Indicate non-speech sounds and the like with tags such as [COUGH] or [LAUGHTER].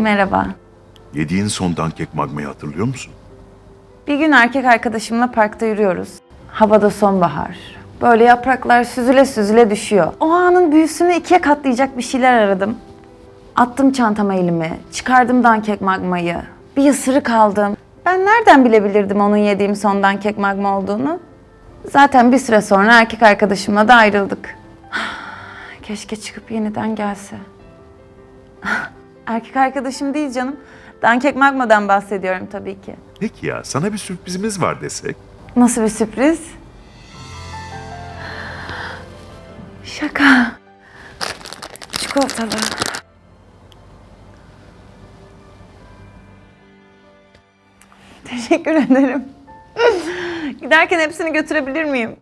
Merhaba. Yediğin son dankek magmayı hatırlıyor musun? Bir gün erkek arkadaşımla parkta yürüyoruz. Havada sonbahar. Böyle yapraklar süzüle süzüle düşüyor. O anın büyüsünü ikiye katlayacak bir şeyler aradım. Attım çantama elimi, çıkardım dankek magmayı. Bir ısırık aldım. Ben nereden bilebilirdim onun yediğim son dankek magma olduğunu? Zaten bir süre sonra erkek arkadaşımla da ayrıldık. [SIGHS] Keşke çıkıp yeniden gelse. [LAUGHS] Erkek arkadaşım değil canım. Dankek magmadan bahsediyorum tabii ki. Peki ya sana bir sürprizimiz var desek? Nasıl bir sürpriz? Şaka. Çikolatalı. Teşekkür ederim. Giderken hepsini götürebilir miyim?